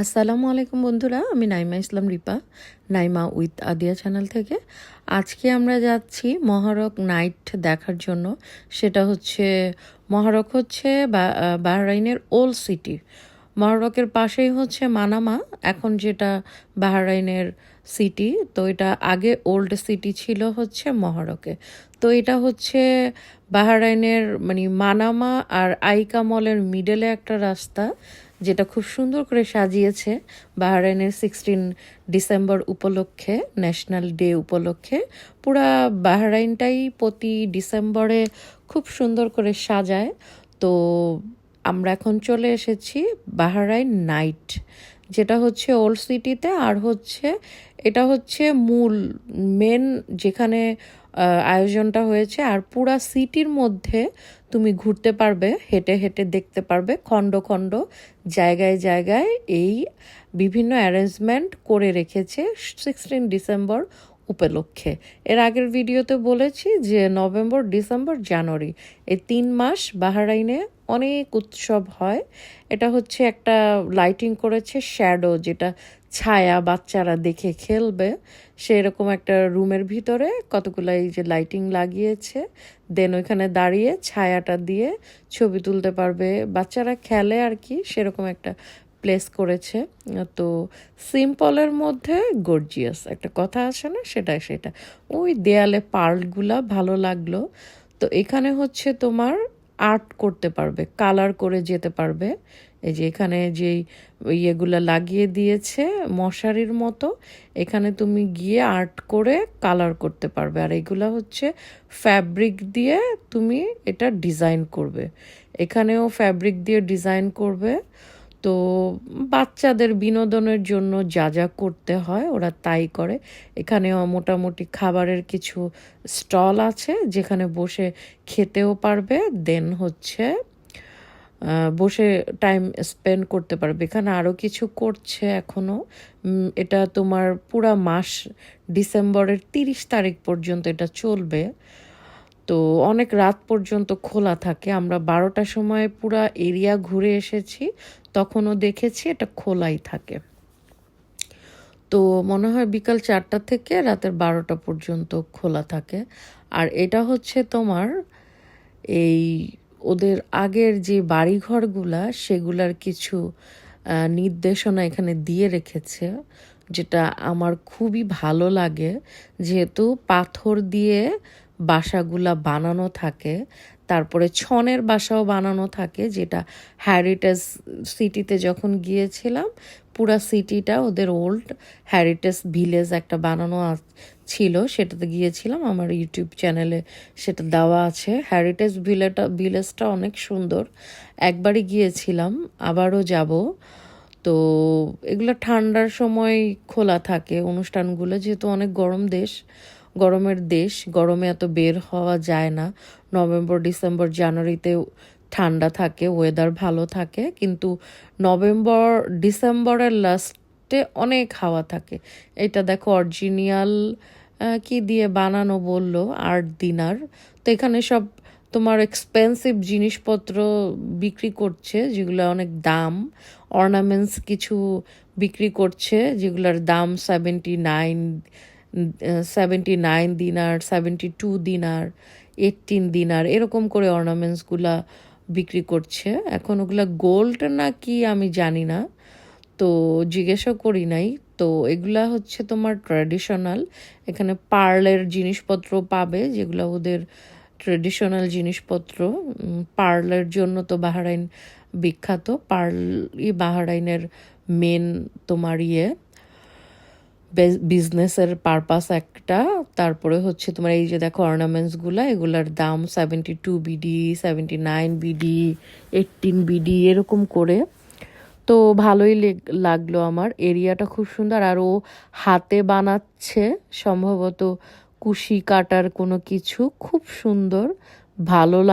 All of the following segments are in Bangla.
আসসালামু আলাইকুম বন্ধুরা, আমি নাইমা ইসলাম রিপা, নাইমা উইথ আদিয়া চ্যানেল থেকে। আজকে আমরা যাচ্ছি মহারক নাইট দেখার জন্য। সেটা হচ্ছে, মহারক হচ্ছে বাহরাইনের ওল্ড সিটি। মহারকের পাশেই হচ্ছে মানামা, এখন যেটা বাহরাইনের সিটি, তো এটা আগে ওল্ড সিটি ছিল হচ্ছে মহারকে। তো এটা হচ্ছে বাহরাইনের মানে মানামা আর আইকা মলের মিডলে একটা রাস্তা, যেটা খুব সুন্দর করে সাজিয়েছে বাহরাইনের সিক্সটিন ডিসেম্বর উপলক্ষে, ন্যাশনাল ডে উপলক্ষে। পুরা বাহরাইনটাই প্রতি ডিসেম্বরে খুব সুন্দর করে সাজায়। তো আমরা এখন চলে এসেছি বাহারাই নাইট, যেটা হচ্ছে ওল্ড সিটিতে আর হচ্ছে, এটা হচ্ছে মূল, মেন যেখানে আয়োজনটা হয়েছে। আর পুরা সিটির মধ্যে তুমি ঘুরতে পারবে, হেঁটে হেঁটে দেখতে পারবে খণ্ড খণ্ড জায়গায় জায়গায় এই বিভিন্ন অ্যারেঞ্জমেন্ট করে রেখেছে সিক্সটিন ডিসেম্বর উপলক্ষে। এর আগের ভিডিওতে বলেছি যে নভেম্বর, ডিসেম্বর, জানুয়ারি এই তিন মাস বাহারাইনে অনেক উৎসব হয়। এটা হচ্ছে একটা লাইটিং করেছে শ্যাডো যেটা ছায়া বাচ্চারা দেখে খেলবে। সেরকম একটা রুমের ভিতরে কতগুলো এই যে লাইটিং লাগিয়েছে। দেন ওইখানে দাঁড়িয়ে ছায়াটা দিয়ে ছবি তুলতে পারবে। বাচ্চারা খেলে আর কি, সেরকম একটা প্লেস করেছে। তো সিম্পলের মধ্যে গর্জিয়াস, একটা কথা আছে না সেটা সেটা। ওই দেয়ালে পার্লগুলা ভালো লাগল। তো এখানে হচ্ছে তোমার আর্ট করতে পারবে, কালার করে যেতে পারবে। এই যে এখানে যেই ইয়েগুলো লাগিয়ে দিয়েছে মশারির মতো, এখানে তুমি গিয়ে আর্ট করে কালার করতে পারবে। আর এগুলা হচ্ছে ফ্যাব্রিক দিয়ে তুমি এটা ডিজাইন করবে। এখানেও ফ্যাব্রিক দিয়ে ডিজাইন করবে। তো বাচ্চাদের বিনোদনের জন্য যা যা করতে হয় ওরা তাই করে। এখানেও মোটামুটি খাবারের কিছু স্টল আছে যেখানে বসে খেতেও পারবে, দেন হচ্ছে বসে টাইম স্পেন্ড করতে পারবে। এখানে আরও কিছু করছে এখনও এটা তোমার পুরা মাস ডিসেম্বরের তিরিশ তারিখ পর্যন্ত এটা চলবে। তো অনেক রাত পর্যন্ত খোলা থাকে। আমরা বারোটার সময় পুরা এরিয়া ঘুরে এসেছি, তখনও দেখেছি এটা খোলাই থাকে। তো মনে হয় বিকাল চারটা থেকে রাতের বারোটা পর্যন্ত খোলা থাকে। আর এটা হচ্ছে তোমার এই ওদের আগের যে বাড়িঘরগুলা, সেগুলার কিছু নির্দেশনা এখানে দিয়ে রেখেছে, যেটা আমার খুবই ভালো লাগে। যেহেতু পাথর দিয়ে বাসাগুলা বানানো থাকে, তারপরে ছনের বাসাও বানানো থাকে, যেটা হ্যারিটেজ সিটিতে যখন গিয়েছিলাম, পুরা সিটিটা ওদের ওল্ড হ্যারিটেজ ভিলেজ একটা বানানো ছিল, সেটাতে গিয়েছিলাম। আমার ইউটিউব চ্যানেলে সেটা দেওয়া আছে। হ্যারিটেজ ভিলেটা ভিলেজটা অনেক সুন্দর। একবারই গিয়েছিলাম, আবারও যাব। তো এগুলো ঠান্ডার সময় খোলা থাকে অনুষ্ঠানগুলো, যেহেতু অনেক গরম দেশ। গরমের দেশ, গরমে এত বের হওয়া যায় না। নভেম্বর, ডিসেম্বর, জানুয়ারিতে ঠান্ডা থাকে ওয়েদার ভালো থাকে, কিন্তু নভেম্বর, ডিসেম্বরের লাস্টে অনেক হাওয়া থাকে। এটা দেখো অরিজিনিয়াল কি দিয়ে বানানো বলল? আর্ট দিনার। তো এখানে সব তোমার এক্সপেন্সিভ জিনিসপত্র বিক্রি করছে, যেগুলো অনেক দাম। অর্নামেন্টস কিছু বিক্রি করছে, যেগুলোর দাম seventy nine seventy nine dinar seventy two dinar eighteen dinar এরকম করে অর্নামেন্টসগুলা বিক্রি করছে। এখন ওগুলা গোল্ড না কি আমি জানি না। তো জিজ্ঞাসা করি নাই। তো এগুলা হচ্ছে তোমার ট্র্যাডিশনাল এখানে পার্লের জিনিসপত্র পাবে, যেগুলো ওদের ট্রেডিশনাল জিনিসপত্র। পার্লের জন্য তো বাহারাইন বিখ্যাত পার্ল ই বাহারাইনের মেন তোমার ইয়ে। বিজনেসের পারপাস একটা। তারপরে হচ্ছে তোমার এই যে দেখো অর্নামেন্টসগুলো এগুলার দাম seventy two BD seventy nine BD eighteen BD এরকম করে। তো ভালোই লেগ- লাগল আমার। এরিয়াটা খুব সুন্দর। আর ও হাতে বানাচ্ছে, সম্ভবত কুশি কাটার কোনো কিছু। খুব সুন্দর। ভালো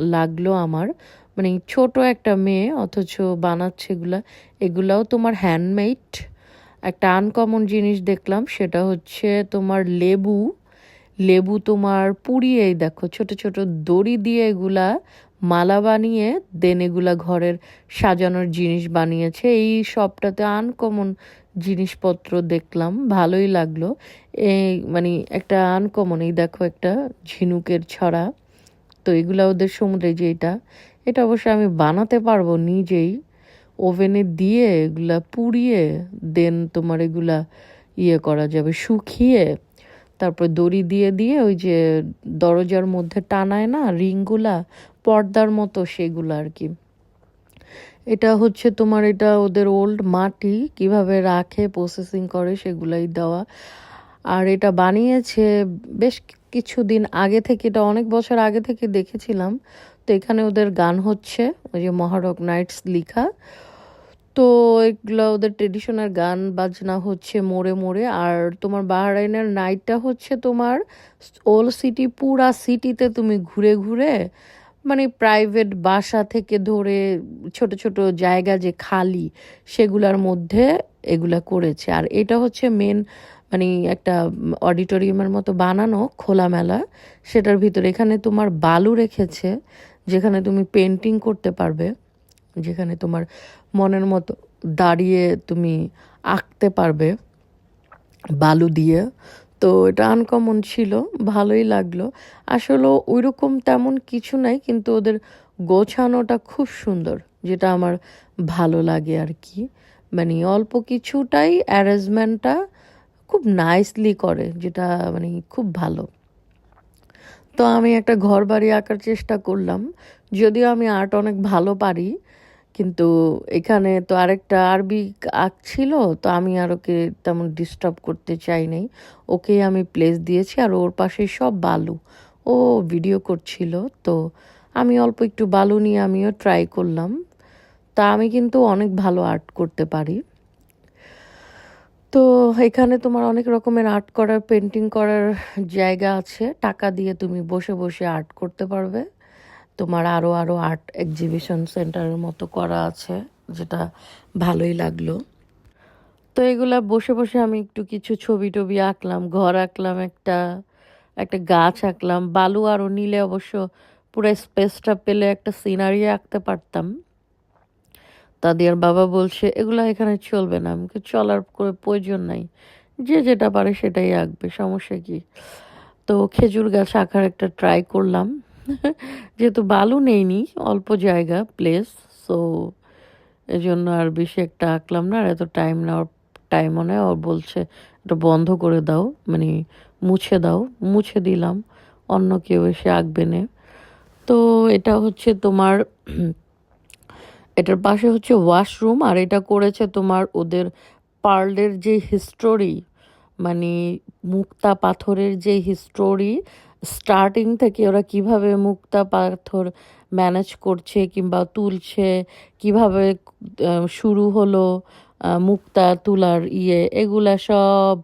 লাগল আমার। মানে ছোট একটা মেয়ে, অথচ বানাচ্ছে এগুলা। এগুলাও তোমার হ্যান্ডমেড একটা আনকমন জিনিস দেখলাম, সেটা হচ্ছে তোমার লেবু। লেবু তোমার পুড়িয়ে, দেখো, ছোট ছোট দড়ি দিয়ে এগুলা মালা বানিয়ে দেন এগুলা ঘরের সাজানোর জিনিস বানিয়েছে। এই সবটাতে আনকমন জিনিসপত্র দেখলাম, ভালোই লাগল। এই মানে একটা আনকমন এই দেখো একটা ঝিনুকের ছড়া। তো এগুলা ওদের সমুদ্রে যে এটা এটা আমি বানাতে পারব নিজেই। ওভেনে দিয়ে এগুলা পুড়িয়ে দেন তোমার এগুলা ইয়ে করা যাবে, শুকিয়ে, তারপর দড়ি দিয়ে দিয়ে ওই যে দরজার মধ্যে টানায় না, রিংগুলা, পর্দার মতো সেগুলো আর কি। এটা হচ্ছে তোমার এটা ওদের ওল্ড মাটি, কীভাবে রাখে প্রসেসিং করে, সেগুলাই দেওয়া। আর এটা বানিয়েছে বেশ কিছুদিন আগে থেকে, এটা অনেক বছর আগে থেকে দেখেছিলাম। তো এখানে ওদের গান হচ্ছে, ওই যে মহারক নাইটস লিখা। তো এগুলো ওদের ট্রেডিশনাল গান, বাজনা হচ্ছে মোড়ে মোড়ে। আর তোমার বাহরাইনের নাইটটা হচ্ছে তোমার ওল সিটি পুরা সিটিতে তুমি ঘুরে ঘুরে মানে প্রাইভেট বাসা থেকে ধরে ছোট ছোট জায়গা যে খালি, সেগুলার মধ্যে এগুলা করেছে। আর এটা হচ্ছে মেন মানে একটা অডিটোরিয়ামের মতো বানানো খোলামেলা সেটার ভিতরে এখানে তোমার বালু রেখেছে, যেখানে তুমি পেন্টিং করতে পারবে। যেখানে তোমার মনের মতো দাঁড়িয়ে তুমি আঁকতে পারবে, বালু দিয়ে। তো এটা আনকমন ছিল, ভালোই লাগল। আসলে ওইরকম তেমন কিছু নাই, কিন্তু ওদের গোছানোটা খুব সুন্দর, যেটা আমার ভালো লাগে আর কি। মানে অল্প কিছুটাই অ্যারেঞ্জমেন্টটা খুব নাইসলি করে, যেটা মানে খুব ভালো। তো আমি একটা ঘর বাড়ি আঁকার চেষ্টা করলাম। যদিও আমি আর্ট অনেক ভালো পারি কিন্তু এখানে তো আরেকটা আরবি আঁকছিল তো আমি আর ওকে তেমন ডিস্টার্ব করতে চাই নাই ওকেই আমি প্লেস দিয়েছি আর ওর পাশে সব বালু। ও ভিডিও করছিল, তো আমি অল্প একটু বালু নিয়ে আমিও ট্রাই করলাম। তা আমি কিন্তু অনেক ভালো আর্ট করতে পারি। তো এখানে তোমার অনেক রকমের আর্ট করার পেন্টিং করার জায়গা আছে। টাকা দিয়ে তুমি বসে বসে আর্ট করতে পারবে। তোমার আরও আরও আর্ট এক্সিবিশন সেন্টারের মতো করা আছে, যেটা ভালোই লাগল। তো এগুলা বসে বসে আমি একটু কিছু ছবি টবি আঁকলাম, ঘর আঁকলাম একটা একটা গাছ আঁকলাম, বালু আরও নিলে অবশ্য পুরো স্পেসটা পেলে একটা সিনারি আঁকতে পারতাম। তাদের বাবা বলছে, এগুলো এখানে চলবে না, আমাকে চলার করে প্রয়োজন নাই। যে যেটা পারে সেটাই আঁকবে, সমস্যা কি? তো খেজুর গাছ আঁকার একটা ট্রাই করলাম। যেহেতু বালু নেইনি, অল্প জায়গা প্লেস সো এই জন্য আর বেশি একটা আঁকলাম না, আর এত টাইম নেওয়ার টাইমও নেই। ওর বলছে, এটা বন্ধ করে দাও মানে মুছে দাও, মুছে দিলাম, অন্য কেউ এসে আঁকবে নে। তো এটা হচ্ছে তোমার, এটার পাশে হচ্ছে ওয়াশরুম আর এটা করেছে তোমার ওদের পার্লের যে হিস্টোরি মানে মুক্তা পাথরের যে হিস্টোরি স্টার্টিং থেকে ওরা কীভাবে মুক্তা পাথর ম্যানেজ করছে কিংবা তুলছে, কীভাবে শুরু হলো মুক্তা তুলার ইয়ে এগুলা সব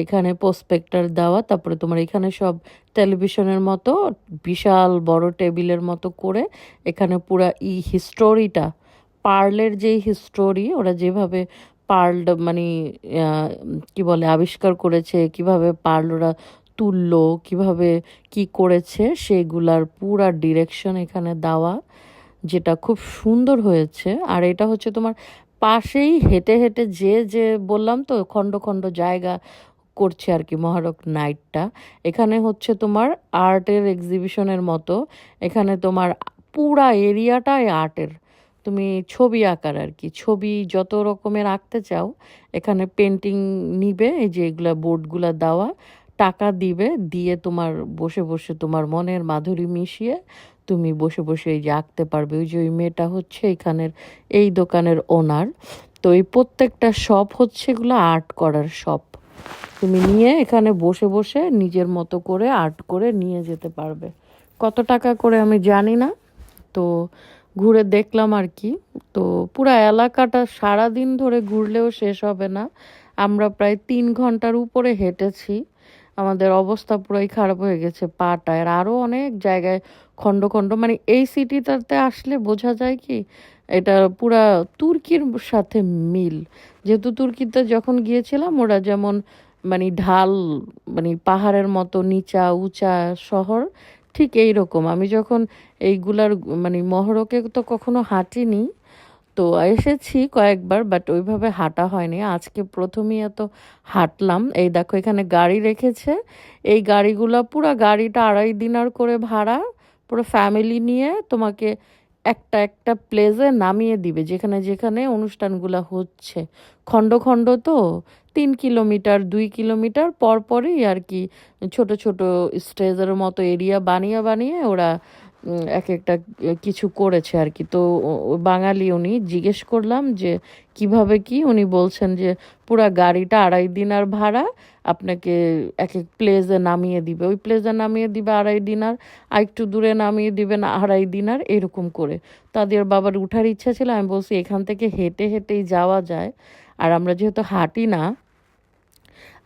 এখানে প্রসপেক্টার দেওয়া। তারপরে তোমার এখানে সব টেলিভিশনের মতো, বিশাল বড় টেবিলের মতো করে এখানে পুরা ই হিস্টোরিটা পার্লের যে হিস্টোরি ওরা যেভাবে পার্ল মানে কি বলে, আবিষ্কার করেছে, কীভাবে পার্ল ওরা তুললো, কীভাবে কি করেছে সেগুলার পুরা ডিরেকশন এখানে দেওয়া, যেটা খুব সুন্দর হয়েছে। আর এটা হচ্ছে তোমার পাশেই হেঁটে হেঁটে যে যে বললাম তো, খণ্ড খণ্ড জায়গা করছে আর কি মহারক নাইটটা। এখানে হচ্ছে তোমার আর্টের এক্সিবিশনের মতো। এখানে তোমার পুরা এরিয়াটাই আর্টের। তুমি ছবি আঁকার আর কি। ছবি যত রকমের আঁকতে চাও, এখানে পেন্টিং নিবে, এই যে এগুলা বোর্ডগুলো দেওয়া। টাকা দিবে, দিয়ে তোমার বসে বসে তোমার মনের মাধুরী মিশিয়ে তুমি বসে বসে এই যে আঁকতে পারবে। ওই যে ওই মেয়েটা হচ্ছে এখানের, এই দোকানের ওনার তো এই প্রত্যেকটা শপ হচ্ছে এগুলো আর্ট করার শপ তুমি নিয়ে এখানে বসে বসে নিজের মতো করে আর্ট করে নিয়ে যেতে পারবে। কত টাকা করে আমি জানি না। তো ঘুরে দেখলাম আর কি। তো পুরো এলাকাটা সারা দিন ধরে ঘুরলেও শেষ হবে না। আমরা প্রায় তিন ঘণ্টার উপরে হেঁটেছি। আমাদের অবস্থা পুরাই খারাপ হয়ে গেছে পাটায় আর আরও অনেক জায়গায় খণ্ড খণ্ড মানে এই সিটিটাতে আসলে বোঝা যায় কি, এটা পুরা তুর্কির সাথে মিল। যেহেতু তুর্কিতে যখন গিয়েছিলাম, ওরা যেমন মানে ঢাল মানে পাহাড়ের মতো নিচা, উঁচা শহর, ঠিক এই রকম আমি যখন এইগুলার মানে মহরকে তো কখনো হাঁটিনি তো এসেছি কয়েকবার বাট ওইভাবে হাঁটা হয়নি। আজকে প্রথমেই এত হাঁটলাম। এই দেখো, এখানে গাড়ি রেখেছে। এই গাড়িগুলো, পুরো গাড়িটা আড়াই দিনার করে ভাড়া, পুরো ফ্যামিলি নিয়ে তোমাকে একটা একটা প্লেসে নামিয়ে দিবে, যেখানে যেখানে অনুষ্ঠানগুলো হচ্ছে। খণ্ড খণ্ড তো, তিন কিলোমিটার দুই কিলোমিটার পর পরই আর কি ছোট ছোট স্টেজের মতো এরিয়া বানিয়ে বানিয়ে ওরা এক একটা কিছু করেছে আর কি। তো বাঙালি উনি, জিজ্ঞেস করলাম যে, কীভাবে কি? উনি বলছেন যে, পুরা গাড়িটা আড়াই দিনার ভাড়া, আপনাকে এক এক প্লেসে নামিয়ে দিবে। ওই প্লেসে নামিয়ে দিবে আড়াই দিনার আর একটু দূরে নামিয়ে দিবেন, আড়াই দিনার এরকম করে। তাদের বাবার উঠার ইচ্ছা ছিল, আমি বলছি, এখান থেকে হেঁটে হেঁটেই যাওয়া যায়। আর আমরা যেহেতু হাঁটি না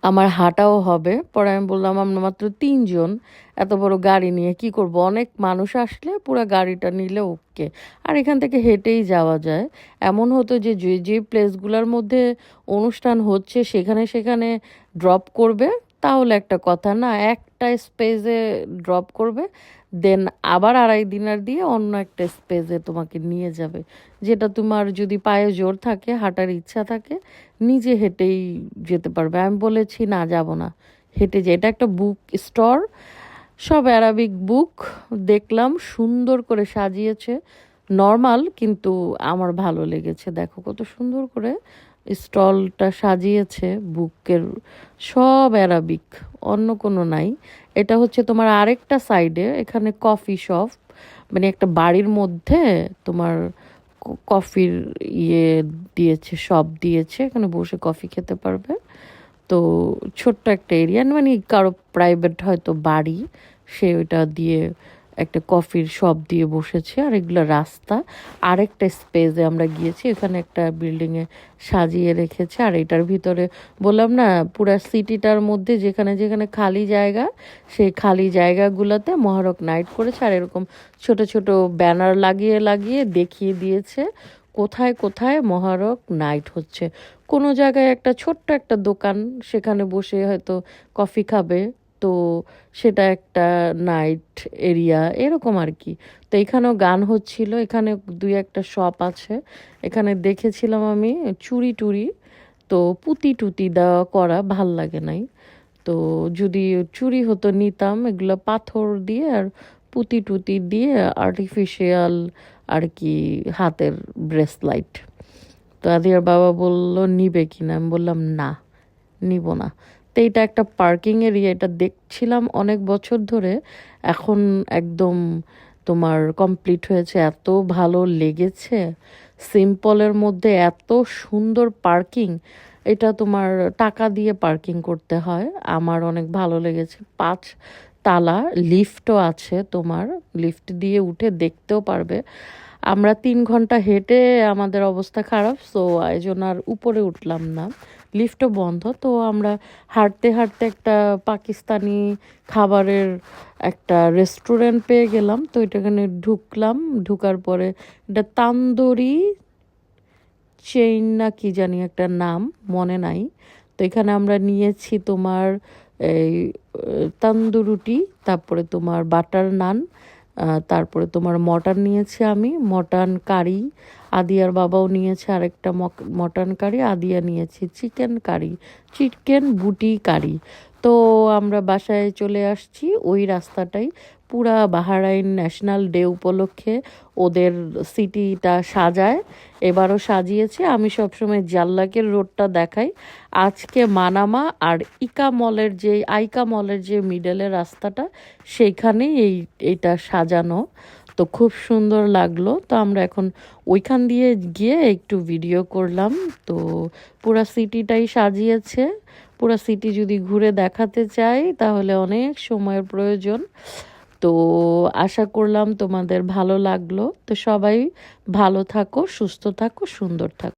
আমার হাঁটাও হবে। পরে আমি বললাম, আমরা মাত্র তিনজন। এত বড় গাড়ি নিয়ে কি করব? অনেক মানুষ আসলে পুরো গাড়িটা নিলে ওকে। আর এখান থেকে হেঁটেই যাওয়া যায়। এমন হতো যে যে যে প্লেসগুলোর মধ্যে অনুষ্ঠান হচ্ছে, সেখানে সেখানে ড্রপ করবে, তাহলে একটা কথা না, একটা স্পেসে ড্রপ করবে দেন আবার আড়াই দিনার দিয়ে অন্য একটা স্পেসে তোমাকে নিয়ে যাবে। যেটা তোমার যদি পায়ে জোর থাকে, হাঁটার ইচ্ছা থাকে, নিজে হেঁটেই যেতে পারবে। আমি বলেছি না, যাব না। হেঁটে যে, এটা একটা বুক স্টোর সব অ্যারাবিক বুক দেখলাম, সুন্দর করে সাজিয়েছে। নর্মাল কিন্তু আমার ভালো লেগেছে। দেখো কত সুন্দর করে স্টলটা সাজিয়েছে, বুকের সব অ্যারাবিক, অন্য কোনো নাই। এটা হচ্ছে তোমার আরেকটা সাইডে, এখানে কফি শপ মানে একটা বাড়ির মধ্যে তোমার কফির ইয়ে দিয়েছে, শপ দিয়েছে, এখানে বসে কফি খেতে পারবে। তো ছোট্ট একটা এরিয়া মানে কারও প্রাইভেট হয়তো বাড়ি, সে ওইটা দিয়ে একটা কফির শপ দিয়ে বসেছে, আর এগুলো রাস্তা। আরেকটা স্পেসে আমরা গিয়েছি, এখানে একটা বিল্ডিংয়ে সাজিয়ে রেখেছে, আর এটার ভিতরে বললাম না, পুরা সিটিটার মধ্যে যেখানে যেখানে খালি জায়গা, সেই খালি জায়গাগুলোতে মহারক নাইট করেছে, আর এরকম ছোট ছোট ব্যানার লাগিয়ে লাগিয়ে দেখিয়ে দিয়েছে, কোথায় কোথায় মহারক নাইট হচ্ছে। কোনো জায়গায় একটা ছোট্ট একটা দোকান, সেখানে বসে হয়তো কফি খাবে। তো সেটা একটা নাইট এরিয়া এরকম আর কি। তো এখানেও গান হচ্ছিল, এখানে দুই একটা শপ আছে। এখানে দেখেছিলাম আমি চুরি টুরি, তো পুতি টুতি দেওয়া করা ভালো লাগে নাই। তো যদি চুরি হতো নিতাম, এগুলো পাথর দিয়ে আর পুতি টুতি দিয়ে আর্টিফিশিয়াল আর কি হাতের ব্রেসলাইট তো আদিয়ার বাবা বলল, নিবে কিনা? আমি বললাম, না, নিব না। তো এটা একটা পার্কিং এরিয়া এটা দেখছিলাম অনেক বছর ধরে। এখন একদম তোমার কমপ্লিট হয়েছে, এত ভালো লেগেছে। সিম্পলের মধ্যে এত সুন্দর পার্কিং এটা তোমার টাকা দিয়ে পার্কিং করতে হয়। আমার অনেক ভালো লেগেছে। পাঁচ তালা লিফটও আছে তোমার লিফট দিয়ে উঠে দেখতেও পারবে। আমরা তিন ঘণ্টা হেঁটে আমাদের অবস্থা খারাপ সো জন্য আর উপরে উঠলাম না। লিফটও বন্ধ। তো আমরা হাঁটতে হাঁটতে একটা পাকিস্তানি খাবারের একটা রেস্টুরেন্ট পেয়ে গেলাম। তো এটাখানে ঢুকলাম। ঢুকার পরে এটা তান্দুরি চেইন না কি জানি একটা নাম, মনে নাই। তো এখানে আমরা নিয়েছি তোমার এই তান্দুরুটি, তারপরে তোমার বাটার নান তারপরে তোমার মটন নিয়েছি আমি, মটন কারি, আদিয়ার বাবাও নিয়েছে আরেকটা মটন কারি, আদিয়া নিয়েছি চিকেন কারি, চিকেন বুটি কারি। তো আমরা বাসায় চলে আসছি। ওই রাস্তাটাই পুরা বাহারাইন ন্যাশনাল ডে উপলক্ষে ওদের সিটিটা সাজায়, এবারও সাজিয়েছে। আমি সবসময় জাল্লাকের রোডটা দেখাই। আজকে মানামা আর ইকা মলের যে, আইকা মলের যে মিডলের রাস্তাটা, সেইখানেই এই, এটা সাজানো। তো খুব সুন্দর লাগল। তো আমরা এখন ওইখান দিয়ে গিয়ে একটু ভিডিও করলাম। তো পুরা সিটিটাই সাজিয়েছে। পুরা সিটি যদি ঘুরে দেখাতে চাই, তাহলে অনেক সময়ের প্রয়োজন। তো আশা করলাম তোমাদের ভালো লাগল। তো সবাই ভালো থাকো, সুস্থ থাকো, সুন্দর থাকো।